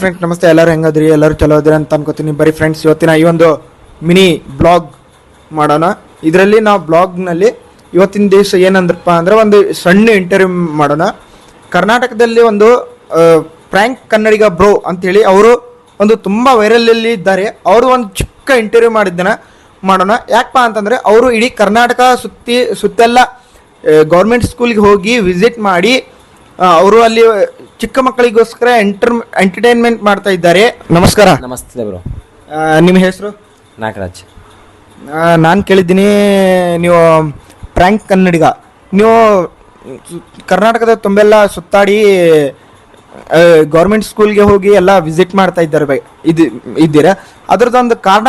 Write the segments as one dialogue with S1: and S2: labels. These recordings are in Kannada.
S1: ಫ್ರೆಂಡ್ಸ್ ನಮಸ್ತೆ. ಎಲ್ಲರೂ ಹೆಂಗದ್ರಿ? ಎಲ್ಲರೂ ಚಲೋ ಅದ್ರಿ ಅಂತ ಅನ್ಕೋತೀನಿ. ಬರೀ ಫ್ರೆಂಡ್ಸ್ ಇವತ್ತಿನ ಈ ಒಂದು ಮಿನಿ ಬ್ಲಾಗ್ ಮಾಡೋಣ. ಇದರಲ್ಲಿ ನಾವು ಬ್ಲಾಗ್ನಲ್ಲಿ ಇವತ್ತಿನ ದಿವಸ ಏನಂದ್ರಪ್ಪ ಅಂದ್ರೆ ಒಂದು ಸಣ್ಣ ಇಂಟರ್ವ್ಯೂ ಮಾಡೋಣ. ಕರ್ನಾಟಕದಲ್ಲಿ ಒಂದು ಪ್ರ್ಯಾಂಕ್ ಕನ್ನಡಿಗ ಬ್ರೋ ಅಂತೇಳಿ ಅವರು ಒಂದು ತುಂಬ ವೈರಲಲ್ಲಿ ಇದ್ದಾರೆ. ಅವರು ಒಂದು ಚಿಕ್ಕ ಇಂಟರ್ವ್ಯೂ ಮಾಡಿದ್ದನ ಮಾಡೋಣ. ಯಾಕಪ್ಪ ಅಂತಂದರೆ ಅವರು ಇಡೀ ಕರ್ನಾಟಕ ಸುತ್ತಿ, ಸುತ್ತೆಲ್ಲ ಗೌರ್ಮೆಂಟ್ ಸ್ಕೂಲ್ಗೆ ಹೋಗಿ ವಿಸಿಟ್ ಮಾಡಿ ಅವರು ಅಲ್ಲಿ ಚಿಕ್ಕ ಮಕ್ಕಳಿಗೋಸ್ಕರ ಎಂಟರ್ ಎಂಟರ್ಟೈನ್ಮೆಂಟ್ ಮಾಡ್ತಾ ಇದ್ದಾರೆ. ನಮಸ್ಕಾರ.
S2: ನಮಸ್ತೆ ಬ್ರೋ.
S1: ನಿಮ್ಮ ಹೆಸರು?
S2: ನಾಗರಾಜ್.
S1: ನಾನು ಕೇಳಿದ್ದೀನಿ ನೀವು ಪ್ರ್ಯಾಂಕ್ ಕನ್ನಡಿಗ. ನೀವು ಕರ್ನಾಟಕದ ತುಂಬೆಲ್ಲ ಸುತ್ತಾಡಿ ಗೌರ್ಮೆಂಟ್ ಸ್ಕೂಲ್ಗೆ ಹೋಗಿ ಎಲ್ಲ ವಿಸಿಟ್ ಮಾಡ್ತಾ ಇದ್ದಾರೆ ಬೈ ಇದು ಇದ್ದೀರಾ? ಅದರದ್ದೊಂದು ಕಾರಣ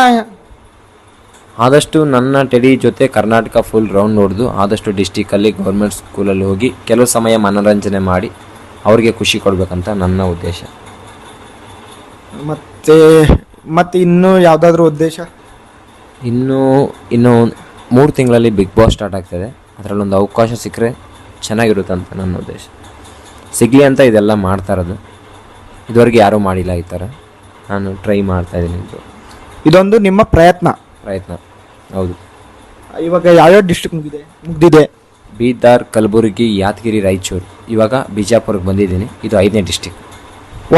S2: ಆದಷ್ಟು ನನ್ನ ಟೆಡಿ ಜೊತೆ ಕರ್ನಾಟಕ ಫುಲ್ ರೌಂಡ್ ನೋಡಿದು ಆದಷ್ಟು ಡಿಸ್ಟಿಕಲ್ಲಿ ಗೌರ್ಮೆಂಟ್ ಸ್ಕೂಲಲ್ಲಿ ಹೋಗಿ ಕೆಲವು ಸಮಯ ಮನೋರಂಜನೆ ಮಾಡಿ ಅವ್ರಿಗೆ ಖುಷಿ ಕೊಡಬೇಕಂತ ನನ್ನ ಉದ್ದೇಶ.
S1: ಮತ್ತೆ ಮತ್ತೆ ಇನ್ನೂ ಯಾವುದಾದ್ರೂ ಉದ್ದೇಶ?
S2: ಇನ್ನೂ ಇನ್ನೂ ಮೂರು ತಿಂಗಳಲ್ಲಿ ಬಿಗ್ ಬಾಸ್ ಸ್ಟಾರ್ಟ್ ಆಗ್ತದೆ. ಅದರಲ್ಲೊಂದು ಅವಕಾಶ ಸಿಕ್ಕರೆ ಚೆನ್ನಾಗಿರುತ್ತೆ ಅಂತ ನನ್ನ ಉದ್ದೇಶ. ಸಿಗಲಿ ಅಂತ ಇದೆಲ್ಲ ಮಾಡ್ತಾ ಇರೋದು. ಇದುವರೆಗೆ ಯಾರೂ ಮಾಡಿಲ್ಲ ಈ ಥರ. ನಾನು ಟ್ರೈ ಮಾಡ್ತಾ ಇದ್ದೀನಿ ಇದು.
S1: ಇದೊಂದು ನಿಮ್ಮ ಪ್ರಯತ್ನ.
S2: ಪ್ರಯತ್ನ. ಹೌದು.
S1: ಇವಾಗ ಯಾವ್ಯಾವ ಡಿಸ್ಟ್ರಿಕ್ಟ್ ಮುಗಿದೆ ಮುಗಿದಿದೆ.
S2: ಬೀದರ್ ಕಲಬುರಗಿ ಯಾದಗಿರಿ ರಾಯಚೂರು. ಇವಾಗ ಬಿಜಾಪುರಕ್ಕೆ ಬಂದಿದ್ದೀನಿ. ಇದು ಐದನೇ ಡಿಸ್ಟಿಕ್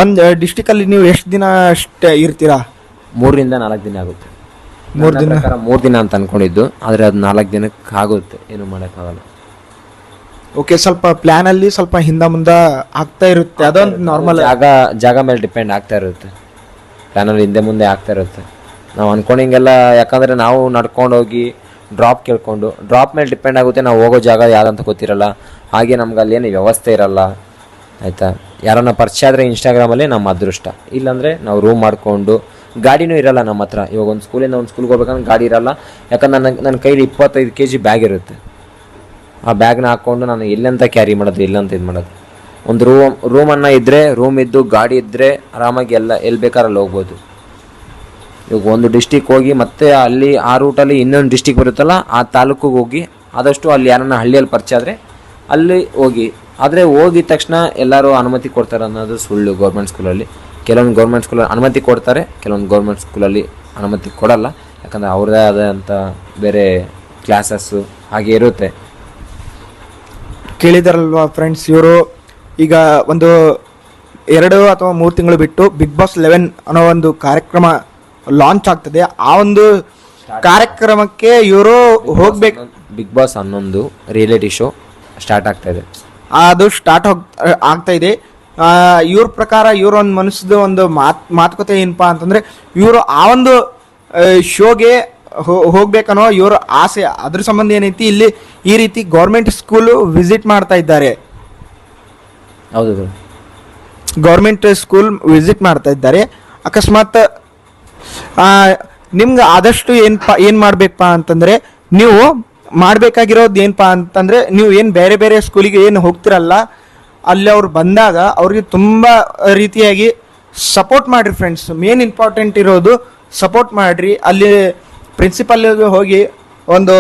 S1: ಒಂದು ಡಿಸ್ಟಿಕಲ್ಲಿ ನೀವು ಎಷ್ಟು ದಿನ ಅಷ್ಟೇ ಇರ್ತೀರಾ?
S2: ಮೂರರಿಂದ ನಾಲ್ಕು ದಿನ ಆಗುತ್ತೆ.
S1: ಮೂರು ದಿನ?
S2: ಮೂರು ದಿನ ಅಂತ ಅನ್ಕೊಂಡಿದ್ದು. ಆದರೆ ಅದು ನಾಲ್ಕು ದಿನಕ್ಕೆ ಆಗುತ್ತೆ. ಏನು ಮಾಡೋಕ್ಕಾಗಲ್ಲ.
S1: ಓಕೆ ಸ್ವಲ್ಪ ಪ್ಲ್ಯಾನಲ್ಲಿ ಅಲ್ಲಿ ಸ್ವಲ್ಪ ಹಿಂದೆ ಮುಂದೆ ಆಗ್ತಾ ಇರುತ್ತೆ. ಅದೊಂದು ನಾರ್ಮಲ್
S2: ಜಾಗ ಜಾಗ ಮೇಲೆ ಡಿಪೆಂಡ್ ಆಗ್ತಾ ಇರುತ್ತೆ. ಪ್ಲ್ಯಾನಲ್ಲಿ ಹಿಂದೆ ಮುಂದೆ ಆಗ್ತಾ ಇರುತ್ತೆ. ನಾವು ಅನ್ಕೊಂಡಂಗೆಲ್ಲ ಯಾಕಂದರೆ ನಾವು ನಡ್ಕೊಂಡು ಹೋಗಿ ಡ್ರಾಪ್ ಕೇಳ್ಕೊಂಡು ಡ್ರಾಪ್ ಮೇಲೆ ಡಿಪೆಂಡ್ ಆಗುತ್ತೆ ನಾವು ಹೋಗೋ ಜಾಗ ಯಾವ್ದಂತ ಗೊತ್ತಿರಲ್ಲ. ಹಾಗೆ ನಮ್ಗೆ ಅಲ್ಲೇನು ವ್ಯವಸ್ಥೆ ಇರಲ್ಲ. ಆಯಿತಾ? ಯಾರನ್ನ ಪರಿಚಯ ಆದರೆ ಇನ್ಸ್ಟಾಗ್ರಾಮಲ್ಲಿ ನಮ್ಮ ಅದೃಷ್ಟ. ಇಲ್ಲಾಂದರೆ ನಾವು ರೂಮ್ ಮಾಡಿಕೊಂಡು, ಗಾಡಿನೂ ಇರಲ್ಲ ನಮ್ಮ ಹತ್ರ. ಇವಾಗ ಒಂದು ಸ್ಕೂಲಿಂದ ಒಂದು ಸ್ಕೂಲ್ಗೆ ಹೋಗ್ಬೇಕಂದ್ರೆ ಗಾಡಿ ಇರಲ್ಲ. ಯಾಕಂದ್ರೆ ನನ್ನ ನನ್ನ ಕೈಲಿ ಇಪ್ಪತ್ತೈದು ಕೆ ಜಿ ಬ್ಯಾಗ್ ಇರುತ್ತೆ. ಆ ಬ್ಯಾಗ್ನ ಹಾಕ್ಕೊಂಡು ನಾನು ಎಲ್ಲಂತ ಕ್ಯಾರಿ ಮಾಡೋದು, ಎಲ್ಲಂತ ಇದು ಮಾಡೋದು? ಒಂದು ರೂಮ್ ರೂಮನ್ನು ಇದ್ದರೆ ರೂಮ್ ಇದ್ದು, ಗಾಡಿ ಇದ್ದರೆ ಆರಾಮಾಗಿ ಎಲ್ಲ ಎಲ್ಲಿ ಬೇಕಾದ್ರಲ್ಲಿ ಹೋಗ್ಬೋದು. ಇವಾಗ ಒಂದು ಡಿಸ್ಟಿಕ್ ಹೋಗಿ ಮತ್ತೆ ಅಲ್ಲಿ ಆ ರೂಟಲ್ಲಿ ಇನ್ನೊಂದು ಡಿಸ್ಟಿಕ್ ಬರುತ್ತಲ್ಲ, ಆ ತಾಲೂಕಿಗೆ ಹೋಗಿ ಆದಷ್ಟು ಅಲ್ಲಿ ಯಾರನ್ನ ಹಳ್ಳಿಯಲ್ಲಿ ಪರಿಚಯ ಆದರೆ ಅಲ್ಲಿ ಹೋಗಿ. ಆದರೆ ಹೋಗಿದ ತಕ್ಷಣ ಎಲ್ಲರೂ ಅನುಮತಿ ಕೊಡ್ತಾರೆ ಅನ್ನೋದು ಸುಳ್ಳು ಗೌರ್ಮೆಂಟ್ ಸ್ಕೂಲಲ್ಲಿ ಕೆಲವೊಂದು ಗೌರ್ಮೆಂಟ್ ಸ್ಕೂಲಲ್ಲಿ ಅನುಮತಿ ಕೊಡ್ತಾರೆ, ಕೆಲವೊಂದು ಗೌರ್ಮೆಂಟ್ ಸ್ಕೂಲಲ್ಲಿ ಅನುಮತಿ ಕೊಡಲ್ಲ. ಯಾಕಂದರೆ ಅವ್ರದ್ದೇ ಆದಂಥ ಬೇರೆ ಕ್ಲಾಸಸ್ಸು ಹಾಗೆ ಇರುತ್ತೆ.
S1: ಕೇಳಿದಾರಲ್ವಾ ಫ್ರೆಂಡ್ಸ್ ಇವರು? ಈಗ ಒಂದು ಎರಡು ಅಥವಾ ಮೂರು ತಿಂಗಳು ಬಿಟ್ಟು ಬಿಗ್ ಬಾಸ್ ಲೆವೆನ್ ಅನ್ನೋ ಒಂದು ಕಾರ್ಯಕ್ರಮ ಲಾಂಚ್ ಆಗ್ತದೆ. ಆ ಒಂದು ಕಾರ್ಯಕ್ರಮಕ್ಕೆ ಇವರು ಹೋಗ್ಬೇಕು.
S2: ಬಿಗ್ ಬಾಸ್ ಹನ್ನೊಂದು ರಿಯಾಲಿಟಿ ಶೋ ಸ್ಟಾರ್ಟ್ ಆಗ್ತಾ ಇದೆ.
S1: ಅದು ಸ್ಟಾರ್ಟ್ ಹೋಗ್ ಆಗ್ತಾ ಇದೆ. ಇವ್ರ ಪ್ರಕಾರ ಇವ್ರ ಒಂದು ಮನಸ್ಸದು ಒಂದು ಮಾತ್ ಮಾತುಕತೆ ಏನಪ್ಪಾ ಅಂತಂದ್ರೆ ಇವರು ಆ ಒಂದು ಶೋಗೆ ಹೋಗ್ಬೇಕನ್ನೋ ಇವರು ಆಸೆ. ಅದ್ರ ಸಂಬಂಧ ಏನೈತಿ? ಇಲ್ಲಿ ಈ ರೀತಿ ಗೌರ್ಮೆಂಟ್ ಸ್ಕೂಲು ವಿಸಿಟ್ ಮಾಡ್ತಾ ಇದ್ದಾರೆ.
S2: ಹೌದು ಗುರು.
S1: ಗೌರ್ಮೆಂಟ್ ಸ್ಕೂಲ್ ವಿಸಿಟ್ ಮಾಡ್ತಾ ಇದ್ದಾರೆ. ಅಕಸ್ಮಾತ್ ನಿಮ್ಗೆ ಆದಷ್ಟು ಏನಪ್ಪ ಏನು ಮಾಡಬೇಕಪ್ಪ ಅಂತಂದರೆ, ನೀವು ಮಾಡಬೇಕಾಗಿರೋದು ಏನಪ್ಪ ಅಂತಂದರೆ, ನೀವು ಏನು ಬೇರೆ ಬೇರೆ ಸ್ಕೂಲಿಗೆ ಏನು ಹೋಗ್ತಿರಲ್ಲ, ಅಲ್ಲಿ ಅವ್ರು ಬಂದಾಗ ಅವ್ರಿಗೆ ತುಂಬ ರೀತಿಯಾಗಿ ಸಪೋರ್ಟ್ ಮಾಡಿರಿ ಫ್ರೆಂಡ್ಸ್ ಮೇನ್ ಇಂಪಾರ್ಟೆಂಟ್ ಇರೋದು ಸಪೋರ್ಟ್ ಮಾಡಿರಿ. ಅಲ್ಲಿ ಪ್ರಿನ್ಸಿಪಲ್ಗೆ ಹೋಗಿ ಒಂದು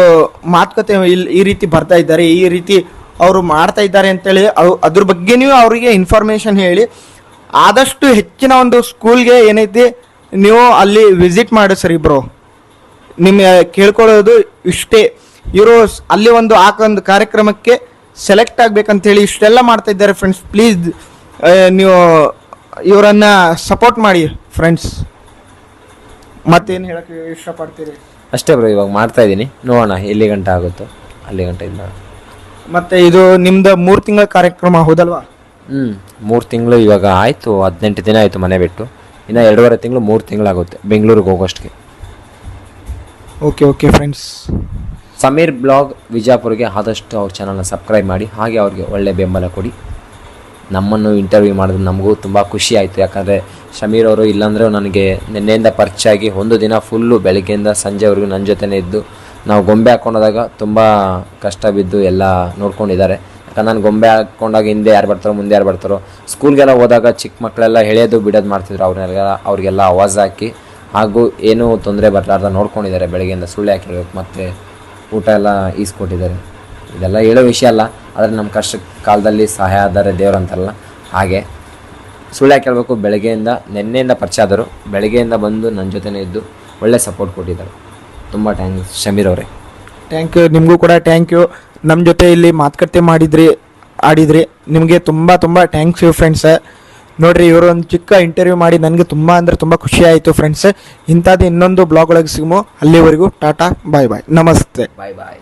S1: ಮಾತುಕತೆ ಇಲ್ಲಿ ಈ ರೀತಿ ಬರ್ತಾ ಇದ್ದಾರೆ, ಈ ರೀತಿ ಅವರು ಮಾಡ್ತಾ ಇದ್ದಾರೆ ಅಂತೇಳಿ ಅದ್ರ ಬಗ್ಗೆ ನೀವು ಅವರಿಗೆ ಇನ್ಫಾರ್ಮೇಷನ್ ಹೇಳಿ, ಆದಷ್ಟು ಹೆಚ್ಚಿನ ಒಂದು ಸ್ಕೂಲ್ಗೆ ಏನೈತಿ ನೀವು ಅಲ್ಲಿ ವಿಸಿಟ್ ಸರ್ ಬ್ರೋ ನಿಮ್ಮ ಕೇಳ್ಕೊಳ್ಳೋದು ಇಷ್ಟೇ. ಇವರು ಅಲ್ಲಿ ಒಂದು ಆ ಒಂದು ಕಾರ್ಯಕ್ರಮಕ್ಕೆ ಸೆಲೆಕ್ಟ್ ಆಗಬೇಕಂತೇಳಿ ಇಷ್ಟೆಲ್ಲ ಮಾಡ್ತಾ ಇದ್ದಾರೆ ಫ್ರೆಂಡ್ಸ್ ಪ್ಲೀಸ್ ನೀವು ಇವರನ್ನ ಸಪೋರ್ಟ್ ಮಾಡಿ ಫ್ರೆಂಡ್ಸ್ ಮತ್ತೇನು ಹೇಳಕ್ಕೆ ಇಷ್ಟಪಡ್ತೀರಿ?
S2: ಅಷ್ಟೇ ಬ್ರೋ ಇವಾಗ ಮಾಡ್ತಾ ಇದ್ದೀನಿ. ನೋಡೋಣ ಎಲ್ಲಿ ಗಂಟೆ ಆಗುತ್ತೋ ಅಲ್ಲಿ ಗಂಟೆ ಇಲ್ಲ
S1: ಮತ್ತೆ ಇದು ನಿಮ್ದು ಮೂರು ತಿಂಗಳ ಕಾರ್ಯಕ್ರಮ ಹೌದಲ್ವಾ?
S2: ಹ್ಞೂ ಮೂರು ತಿಂಗಳು ಇವಾಗ ಆಯಿತು ಹದಿನೆಂಟು ದಿನ ಆಯಿತು ಮನೆ ಬಿಟ್ಟು. ಇನ್ನು ಎರಡೂವರೆ ತಿಂಗಳು ಮೂರು ತಿಂಗಳಾಗುತ್ತೆ ಬೆಂಗಳೂರಿಗೆ ಹೋಗೋಷ್ಟಕ್ಕೆ
S1: okay okay friends
S2: Sameer blog ವಿಜಾಪುರ್ಗೆ ಆದಷ್ಟು ಅವ್ರ ಚಾನಲ್ನ ಸಬ್ಸ್ಕ್ರೈಬ್ ಮಾಡಿ ಹಾಗೆ ಅವ್ರಿಗೆ ಒಳ್ಳೆ ಬೆಂಬಲ ಕೊಡಿ. ನಮ್ಮನ್ನು ಇಂಟರ್ವ್ಯೂ ಮಾಡಿದ್ರೆ ನಮಗೂ ತುಂಬ ಖುಷಿ ಆಯಿತು. ಯಾಕಂದರೆ ಶಮೀರ್ ಅವರು ಇಲ್ಲಾಂದರೆ ನನಗೆ ನಿನ್ನೆಯಿಂದ ಪರಿಚಯ ಆಗಿ ಒಂದು ದಿನ ಫುಲ್ಲು ಬೆಳಗ್ಗೆಯಿಂದ ಸಂಜೆವರೆಗೂ ನನ್ನ ಜೊತೆನೇ ಇದ್ದು. ನಾವು ಗೊಂಬೆ ಹಾಕ್ಕೊಂಡೋದಾಗ ತುಂಬ ಕಷ್ಟ ಬಿದ್ದು ಎಲ್ಲ ನೋಡ್ಕೊಂಡಿದ್ದಾರೆ. ನಾನು ಗೊಂಬೆ ಹಾಕ್ಕೊಂಡಾಗ ಹಿಂದೆ ಯಾರು ಬರ್ತಾರೋ, ಮುಂದೆ ಯಾರು ಬರ್ತಾರೋ. ಸ್ಕೂಲ್ಗೆಲ್ಲ ಹೋದಾಗ ಚಿಕ್ಕ ಮಕ್ಕಳೆಲ್ಲ ಎಳೆಯೋದು ಬಿಡೋದು ಮಾಡ್ತಿದ್ರು ಅವ್ರನ್ನೆಲ್ಲ, ಅವ್ರಿಗೆಲ್ಲ ಆವಾಜ್ ಹಾಕಿ. ಹಾಗೂ ಏನೂ ತೊಂದರೆ ಬರಲಾರ್ದ ನೋಡ್ಕೊಂಡಿದ್ದಾರೆ, ಬೆಳಗ್ಗೆಯಿಂದ ಸುಳ್ಳು ಹಾಕಿರ್ಬೇಕು ಮತ್ತು ಊಟ ಎಲ್ಲ ಈಸ್ಕೊಟ್ಟಿದ್ದಾರೆ. ಇದೆಲ್ಲ ಹೇಳೋ ವಿಷಯ ಅಲ್ಲ, ಆದರೆ ನಮ್ಮ ಕಷ್ಟ ಕಾಲದಲ್ಲಿ ಸಹಾಯ ಆದರೆ ದೇವರಂತಲ್ಲ ಹಾಗೆ ಸುಳ್ಳು ಹಾಕಿರ್ಬೇಕು ಬೆಳಗ್ಗೆಯಿಂದ, ನಿನ್ನೆಯಿಂದ ಪರಿಚಯ ಆದರು ಬೆಳಗ್ಗೆಯಿಂದ ಬಂದು ನನ್ನ ಜೊತೆನೇ ಇದ್ದು ಒಳ್ಳೆ ಸಪೋರ್ಟ್ ಕೊಟ್ಟಿದ್ದಾರೆ. ತುಂಬ ಟ್ಯಾಂಕ್ಸ್ ಶಮೀರ್ ಅವರೇ.
S1: ಥ್ಯಾಂಕ್ ಯು ನಿಮಗೂ ಕೂಡ ಥ್ಯಾಂಕ್ ಯು ನಮ್ಮ ಜೊತೆ ಇಲ್ಲಿ ಮಾತುಕತೆ ಮಾಡಿದ್ರಿ, ಆಡಿದ್ರಿ. ನಿಮಗೆ ತುಂಬ ತುಂಬ ಥ್ಯಾಂಕ್ಸ್ ಯು ಫ್ರೆಂಡ್ಸ್ ನೋಡಿರಿ, ಇವರು ಒಂದು ಚಿಕ್ಕ ಇಂಟರ್ವ್ಯೂ ಮಾಡಿ ನನಗೆ ತುಂಬ ಅಂದರೆ ತುಂಬ ಖುಷಿ ಆಯಿತು ಫ್ರೆಂಡ್ಸ್ ಇಂಥದ್ದು ಇನ್ನೊಂದು ಬ್ಲಾಗ್ ಒಳಗೆ ಸಿಗಮು, ಅಲ್ಲಿವರೆಗೂ ಟಾಟಾ ಬಾಯ್ ಬಾಯ್ ನಮಸ್ತೆ.
S2: ಬಾಯ್ ಬಾಯ್